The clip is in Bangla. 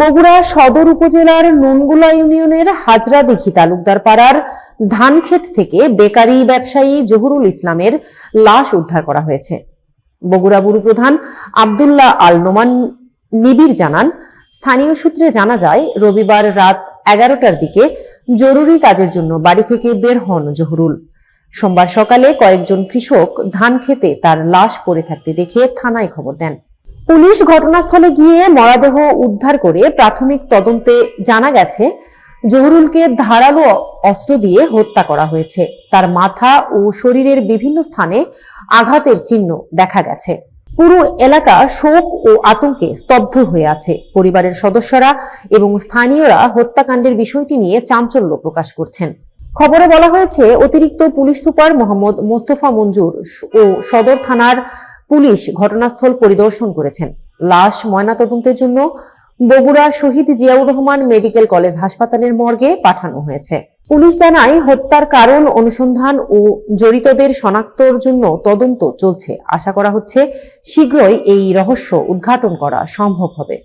বগুড়া সদর উপজেলার নুনগুলা ইউনিয়নের হাজরাদিঘি তালুকদার পাড়ার ধানক্ষেত থেকে বেকারি ব্যবসায়ী জহুরুল ইসলামের লাশ উদ্ধার করা হয়েছে। বগুড়া বুরু প্রধান আবদুল্লাহ আল নোমান নিবির জানান, স্থানীয় সূত্রে জানা যায়, রবিবার রাত এগারোটার দিকে জরুরি কাজের জন্য বাড়ি থেকে বের হন জহুরুল। সোমবার সকালে কয়েকজন কৃষক ধান খেতে তার লাশ পড়ে থাকতে দেখে থানায় খবর দেন। পুলিশ ঘটনাস্থলে গিয়ে মরাদেহ উদ্ধার করে প্রাথমিক তদন্তে জানা গেছে, জহুরুলকে ধারালো অস্ত্র দিয়ে হত্যা করা হয়েছে। তার মাথা ও শরীরের বিভিন্ন স্থানে আঘাতের চিহ্ন দেখা গেছে। পুরো এলাকা শোক ও আতঙ্কে স্তব্ধ হয়ে আছে। পরিবারের সদস্যরা এবং স্থানীয়রা হত্যাকাণ্ডের বিষয়টি নিয়ে চাঞ্চল্য প্রকাশ করছেন। খবরে বলা হয়েছে, অতিরিক্ত পুলিশ সুপার মোহাম্মদ মোস্তফা মঞ্জুর ও সদর থানার পুলিশ ঘটনাস্থল পরিদর্শন করেছেন। লাশ ময়নাতদন্তের জন্য বগুড়া শহীদ জিয়াউর রহমান মেডিকেল কলেজ হাসপাতালের মর্গে পাঠানো হয়েছে। পুলিশ জানায়, হত্যার কারণ অনুসন্ধান ও জড়িতদের শনাক্তর জন্য তদন্ত চলছে। আশা করা হচ্ছে, শীঘ্রই এই রহস্য উদ্ঘাটন করা সম্ভব হবে।